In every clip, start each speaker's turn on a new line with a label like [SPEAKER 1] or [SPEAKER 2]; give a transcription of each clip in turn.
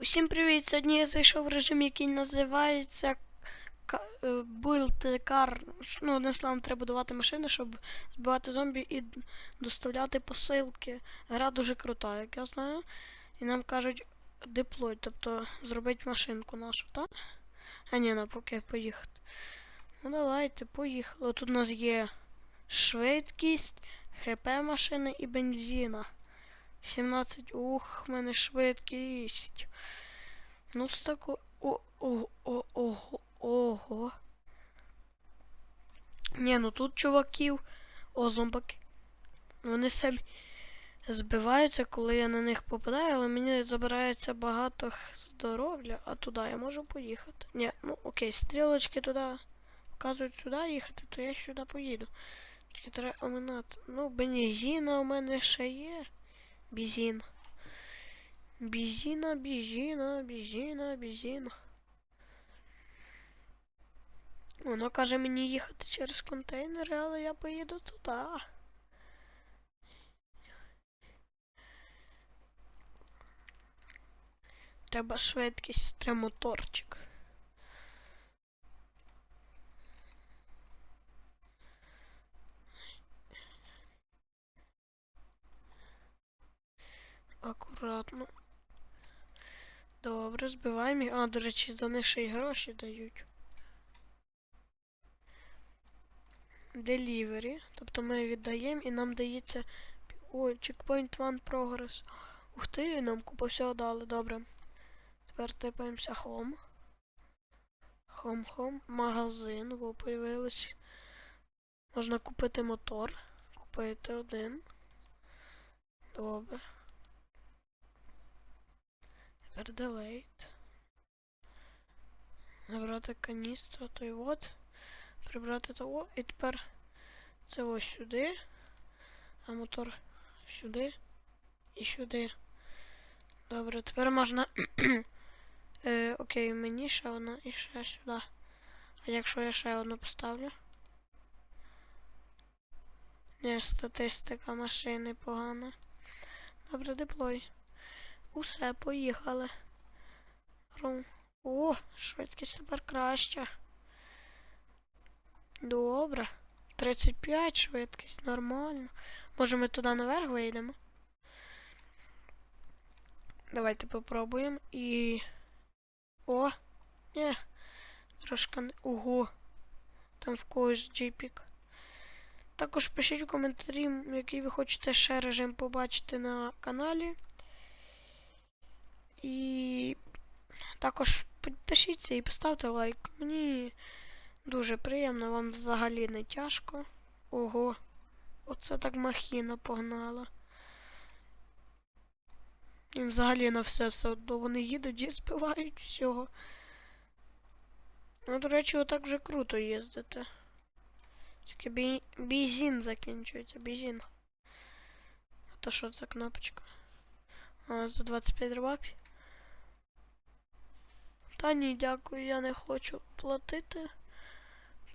[SPEAKER 1] Усім привіт! Сьогодні я зайшов в режим, який називається е, Build Car. Ну, одним словом, треба будувати машини, щоб збивати зомбі і доставляти посилки. Гра дуже крута, як я знаю. І нам кажуть деплой, тобто зробити машинку нашу, так? А ні, навпаки, поїхати. Ну давайте, поїхали. Тут у нас є швидкість, ХП машини і бензина. 17. Ух, в мене швидкість. Ну, з тако. О, о, о, ого, ого. Ні, ну тут чуваків. О, зомбаки. Вони самі збиваються, коли я на них попадаю, але мені забирається багато здоров'я, а туди я можу поїхати. Ні, ну окей, стрілочки туди вказують сюди їхати, то я сюди поїду. Тільки треба оминати. Ну, бензина у мене ще є. Бізін. Бізіна, бізіна, бізіна, бізіна. Воно каже мені їхати через контейнери, але я поїду туди. Треба швидкість, треба моторчик. Акуратно. Добре, збиваємо їх. А, до речі, за них ще й гроші дають. Delivery. Тобто ми віддаємо і нам дається. Ой, checkpoint one progress. Ух ти, нам купа всього дали, добре. Тепер типаємося home. Home, home. Магазин, бо появилось. Можна купити мотор. Купити один. Добре. Тепер. Набрати каністру, то й от. Прибрати того. І тепер це ось сюди. А мотор сюди і сюди. Добре, тепер можна. е, окей, мені ще одна і ще сюди. А якщо я ще одну поставлю? Ні, статистика машини погана. Добре, деплой. Усе, поїхали. Рум. О, швидкість тепер краща. Добре. 35 швидкість, нормально. Може ми туди наверх вийдемо? Давайте попробуємо і. О! Ні. Трошки не. Ого. Там в когось джипік. Також пишіть в коментарі, який ви хочете ще режим побачити на каналі. І також підпишіться і поставте лайк. Мені дуже приємно, вам взагалі не тяжко. Ого, оце так махіна погнала. І взагалі на все все одно вони їдуть і збивають всього. Ну, до речі, отак вже круто їздити. Тільки бі... бізін закінчується, бізін. А то що це кнопочка? А, за 25 рибаків. Та ні, дякую, я не хочу платити.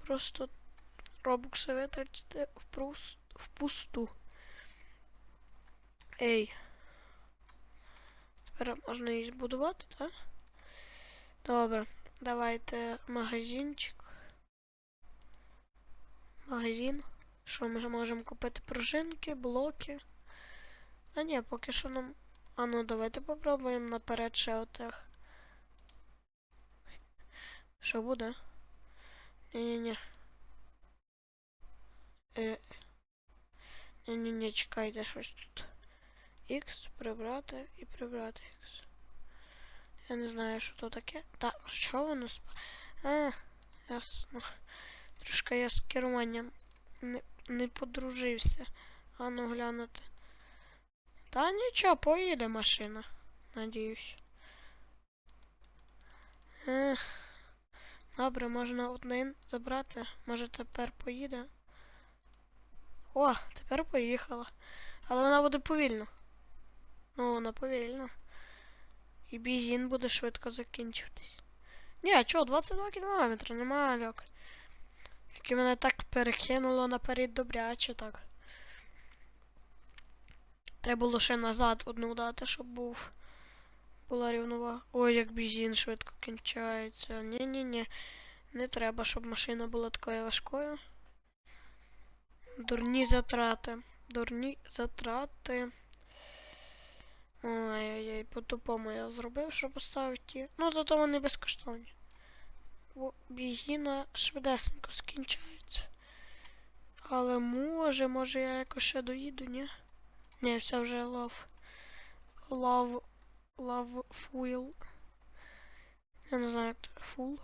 [SPEAKER 1] Просто робокси витратити впусту. Ей. Тепер можна її збудувати, так? Добре. Давайте магазинчик. Магазин. Що ми можемо купити пружинки, блоки. А ні, поки що нам. А ну давайте попробуємо наперед ще отих. Що буде? Ні-ні-ні. Е. Ні-ні-ні, чекайте щось тут. X прибрати і прибрати X. Я не знаю, що то таке. Та, що воно сп... А, ясно. Трошки я з керуванням не, не подружився. А ну глянути. Та нічого, поїде машина. Надіюсь. Ех. Добре, можна один забрати. Може тепер поїде. О, тепер поїхала. Але вона буде повільно. Ну, вона повільно. І бізін буде швидко закінчуватись. Ні, а чого, 22 кілометри, нема льок. Тільки мене так перекинуло наперед добряче так. Треба було ще назад одну дати, щоб був була рівновага. Ой, як бензин швидко кінчається. Ні-ні-ні. Не треба, щоб машина була такою важкою. Дурні затрати. Дурні затрати. Ой-ой-ой, по-тупому я зробив, щоб поставити. Ну, зато вони безкоштовні. Бігіна швидесенько скінчається. Але може, може я якось ще доїду, ні? Ні, все вже лав. Лав. Лав фуйл. Я не знаю, як це. Фул.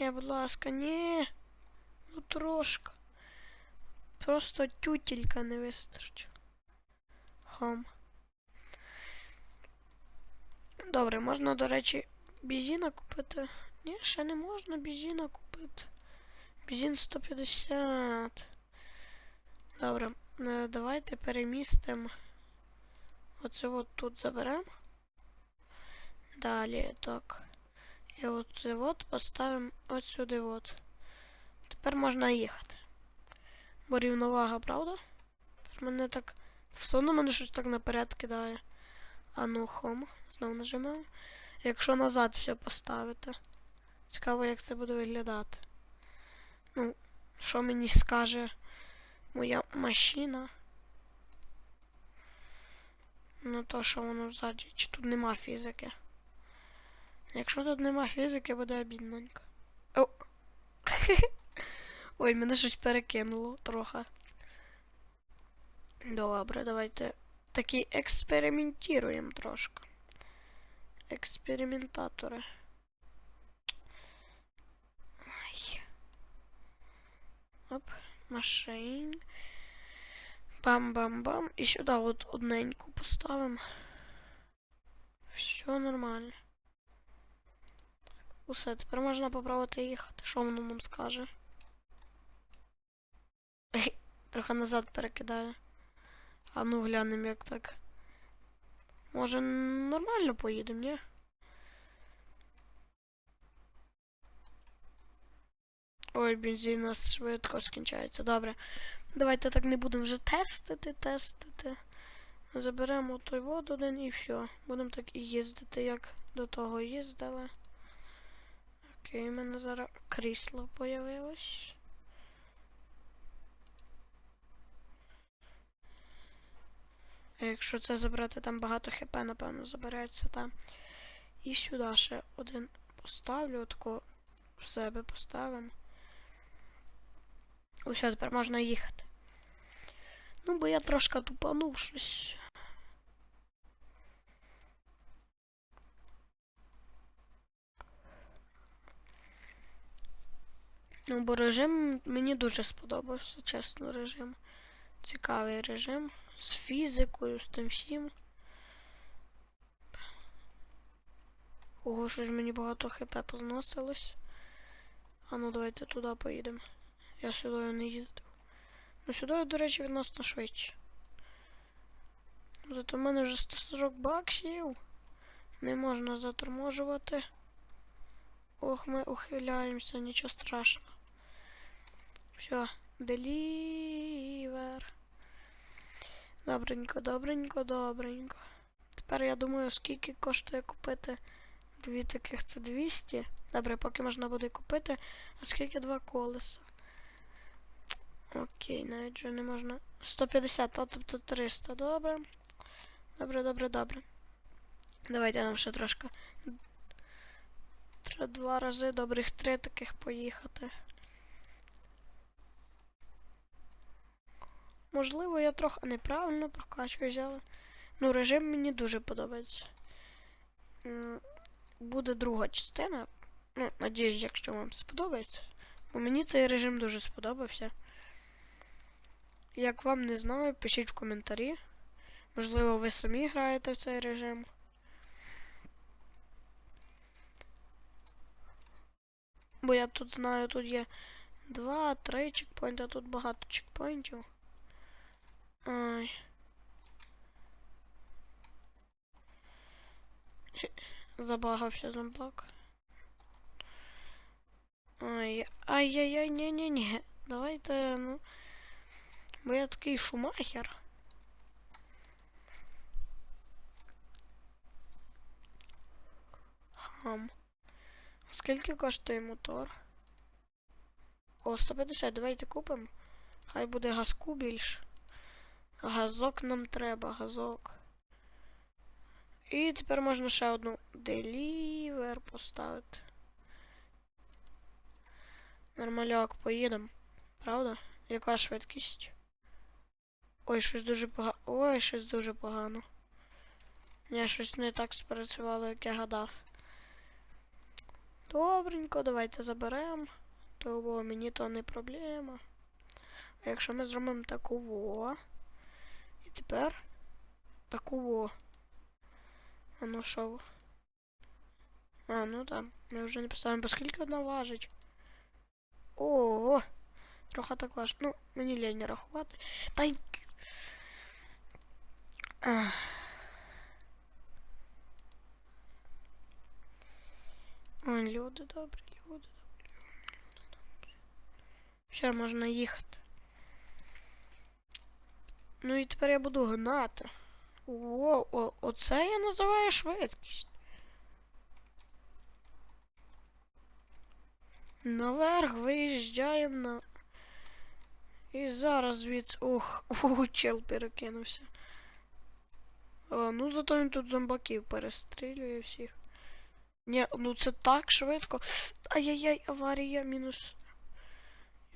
[SPEAKER 1] Ні, будь ласка, ні. Ну трошки. Просто тютелька не вистачить. Хом. Добре, можна, до речі, бізіна купити. Ні, ще не можна бізіна купити. Бізін 150. Добре, е, давайте перемістимо. Оце от тут заберемо. Далі, так. І оце от поставимо ось сюди от. Тепер можна їхати. Бо рівновага, правда? Тепер мене так. Все одно мене щось так наперед кидає. А ну хом. Знову нажимаю. Якщо назад все поставити. Цікаво, як це буде виглядати. Ну, що мені скаже моя машина. Ну то, що воно ззаді. Чи тут нема фізики? Якщо тут нема фізики, буде обідненько. О! Ой, мене щось перекинуло трохи. Добре, давайте такі експериментуємо трошки. Експериментатори. Ай. Оп, машин. Бам-бам-бам. І сюди от одненьку поставимо. Все нормально. Усе, тепер можна попробувати їхати. Що воно нам скаже? Ей, трохи назад перекидає. А ну глянемо, як так. Може нормально поїдемо, ні? Ой, бензин у нас швидко скінчається. Добре. Давайте так не будемо вже тестити, тестити. Заберемо той вод один і все. Будемо так і їздити, як до того їздили. Окей, у мене зараз крісло появилось. Якщо це забрати, там багато хп, напевно, забереться там. І сюди ще один поставлю, отако в себе поставимо. Усе, тепер можна їхати. Ну, бо я трошки тупанув щось. Ну, бо режим мені дуже сподобався, чесно, режим. Цікавий режим. З фізикою, з тим всім. Ого, щось мені багато хп позносилось. А ну давайте туди поїдемо. Я сюди не їздив. Ну сюди, до речі, відносно швидше. Зато в мене вже 140 баксів. Не можна заторможувати. Ох, ми ухиляємося, нічого страшного. Все, делівер. Добренько, добренько, добренько. Тепер я думаю, скільки коштує купити дві таких це 200. Добре, поки можна буде купити. А скільки два колеса? Окей, навіть вже не можна. 150, а тобто 300, добре. Добре, добре, добре. Давайте нам ще трошки. Два рази добрих три таких поїхати. Можливо, я трохи неправильно прокачую взяла. Ну, режим мені дуже подобається. Буде друга частина. Ну, надіюсь, якщо вам сподобається. Бо мені цей режим дуже сподобався. Як вам не знаю, пишіть в коментарі. Можливо, ви самі граєте в цей режим. Бо я тут знаю, тут є два, три чекпоінти, тут багато чекпоінтів. Ай. Забагався зомбак. Ай, ай-яй-яй, ні-ні-ні. Давайте, ну. Бо я такий шумахер. Хам. Скільки коштує мотор? О, 150, давайте купимо. Хай буде газку більше. Газок нам треба, газок. І тепер можна ще одну делівер поставити. Нормальок, поїдемо. Правда? Яка швидкість? Ой, щось дуже погано. Ой, щось дуже погано. Ні, щось не так спрацювало, як я гадав. Добренько, давайте заберемо. Того мені то не проблема. А якщо ми зробимо таку во. І тепер таку во. А ну що? А, ну там. Ми вже не писаємо, бо скільки одна важить. Ого! Трохи так важить. Ну, мені лінь рахувати. Та й. Люди добрі, люди добрі, люди добрі. Все, можна їхати. Ну і тепер я буду гнати. О, о, оце я називаю швидкість. Наверх виїжджаємо на. І зараз звідси. Ох, ох, чел перекинувся. А, ну зато він тут зомбаків перестрілює всіх. Ні, ну це так швидко. Ай-яй-яй, аварія мінус.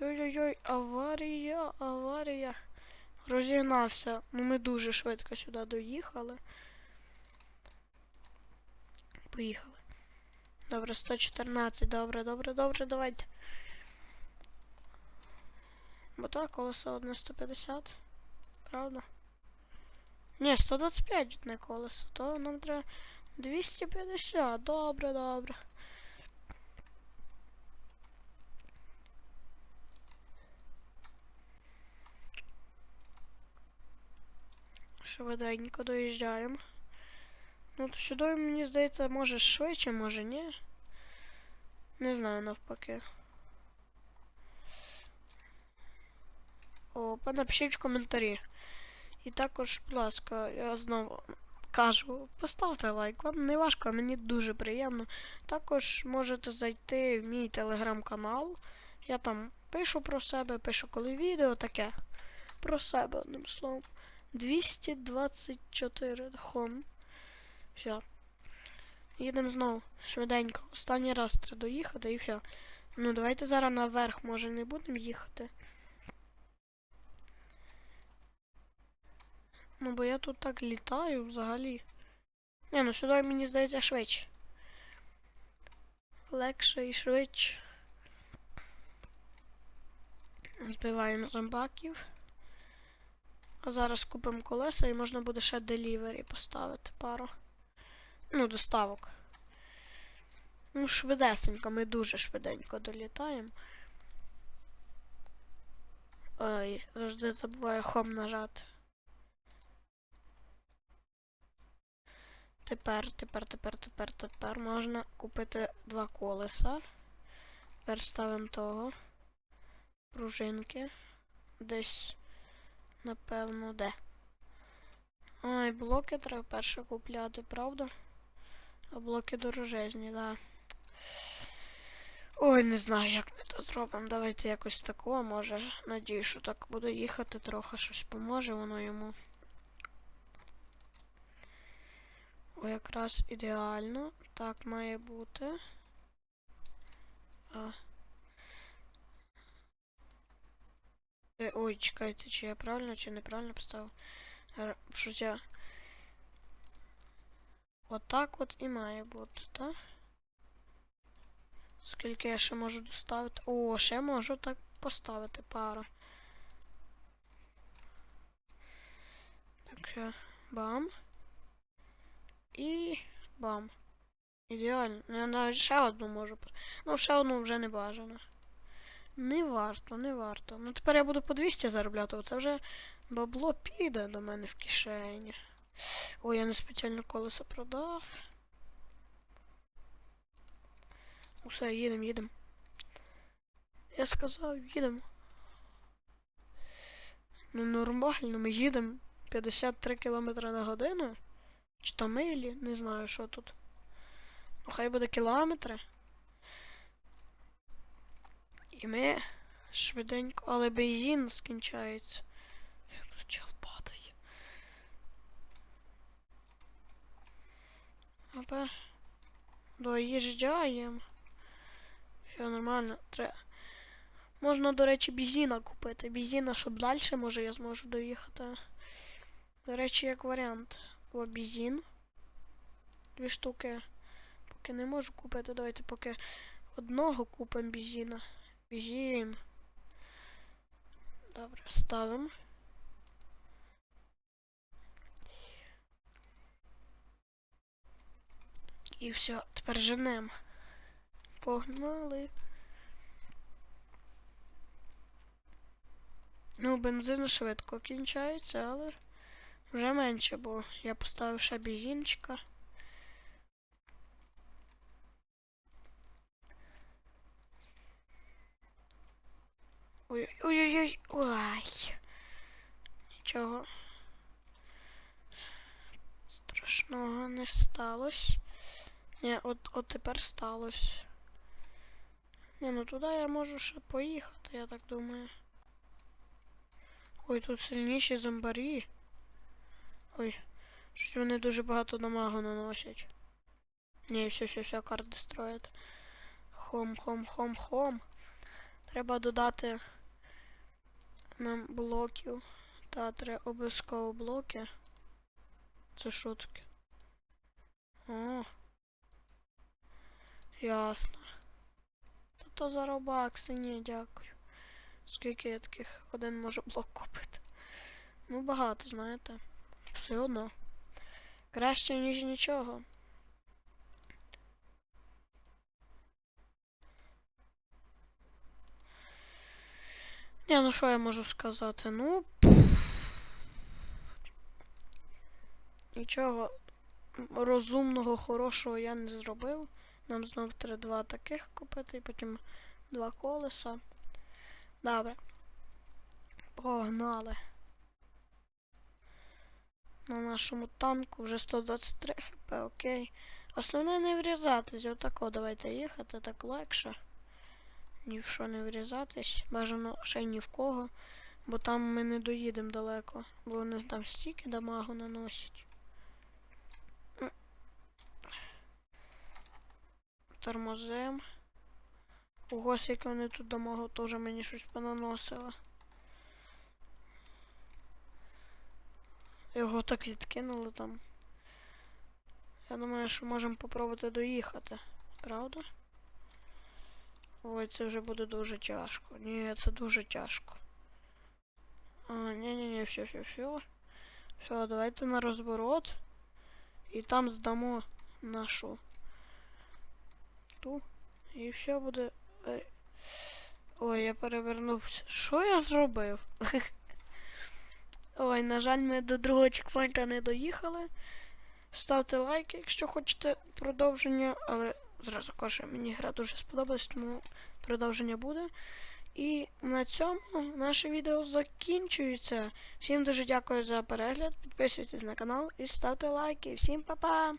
[SPEAKER 1] Йой-йой-йой, аварія, аварія. Розігнався. Ну ми дуже швидко сюди доїхали. Поїхали. Добре, 114, добре, добре, добре, давайте. Так, колесо одне 150. Правда? Ні, 125 одне колесо, то нам треба 250, добре, добре. Швиденько доїжджаємо. Ну, сюди, мені здається, може швидше, може ні. Не знаю навпаки. Напишіть в коментарі. І також, будь ласка, я знову кажу, поставте лайк, вам не важко, а мені дуже приємно. Також можете зайти в мій телеграм-канал. Я там пишу про себе, пишу коли відео таке. Про себе, одним словом. 224 хон. Все. Їдемо знову швиденько. Останній раз треба доїхати і все. Ну, давайте зараз наверх, може, не будемо їхати. Ну, бо я тут так літаю взагалі. Не, ну сюди мені здається швидше. Легше і швидше. Збиваємо зомбаків. А зараз купимо колеса і можна буде ще делівері поставити пару. Ну, доставок. Ну, швидесенько, ми дуже швиденько долітаємо. Ой, завжди забуваю хом нажати. Тепер, тепер, тепер, тепер, тепер можна купити два колеса. Тепер ставимо того. Пружинки. Десь, напевно, де. Ай, блоки треба перше купляти, правда? А блоки дорожезні, да. Ой, не знаю, як ми то зробимо. Давайте якось такого, може. Надію, що так буду їхати трохи, щось поможе воно йому. О, якраз ідеально. Так має бути. А. Е, Ой, чекайте, чи я правильно, чи неправильно поставив. Щось я. Отак от і має бути, так? Скільки я ще можу доставити? О, ще можу так поставити пару. Так що, бам. І бам. Ідеально. Ну, Я навіть ще одну можу. Ну, ще одну вже не бажано. Не варто, не варто. Ну тепер я буду по 200 заробляти, це вже бабло піде до мене в кишені. Ой, я не спеціально колесо продав. Усе, їдемо, їдемо. Я сказав, їдемо. Ну нормально, ми їдемо 53 км на годину. Чи то милі, не знаю, що тут. Хай буде кілометри. І ми швиденько, але бензин скінчається. Як тут чел падає. Опа. Доїжджаємо. Все нормально. Треба. Можна, до речі, бізіна купити. Бізіна, щоб далі, може, я зможу доїхати. До речі, як варіант. О, бізін. Дві штуки. Поки не можу купити, давайте поки одного купимо бізіна. Бізін. Добре, ставимо. І все, тепер женемо. Погнали. Ну, бензин швидко кінчається, але вже менше, бо я поставив ще бізінчика. Ой-ой-ой. Ой. Нічого. Страшного не сталося. Ні, от, от тепер сталося. Ні, ну туди я можу ще поїхати, я так думаю. Ой, тут сильніші зомбарі. Ой, щось вони дуже багато дамагу наносять. Ні, все, все, все, карти строять. Хом, хом, хом, хом. Треба додати нам блоків. Та треба обов'язково блоки. Це що таке? О. Ясно. Та то за робакси, ні, дякую. Скільки я таких один можу блок купити. Ну, багато, знаєте. Все одно. Краще, ніж нічого. Ні, ну що я можу сказати? Ну. Нічого розумного, хорошого я не зробив. Нам знов треба два таких купити, і потім два колеса. Добре. Погнали. На нашому танку вже 123 хп, окей. Основне не врізатись, отако давайте їхати, так легше. Ні в що не врізатись. Бажано ще й ні в кого. Бо там ми не доїдемо далеко. Бо вони там стільки дамагу наносять. М. Тормозем. Ого, скільки вони тут дамагу теж мені щось понаносили. Його так відкинули там. Я думаю, що можемо попробувати доїхати. Правда? Ой, це вже буде дуже тяжко. Ні, це дуже тяжко. А, ні-ні-ні, все, все, все. Все, давайте на розворот. І там здамо нашу ту. І все буде. е, Ой, я перевернувся. Що я зробив? Ой, на жаль, ми до другого чекпоінта не доїхали. Ставте лайк, якщо хочете продовження, але зразу кажу, мені гра дуже сподобалась, тому продовження буде. І на цьому наше відео закінчується. Всім дуже дякую за перегляд. Підписуйтесь на канал і ставте лайки. Всім па-па!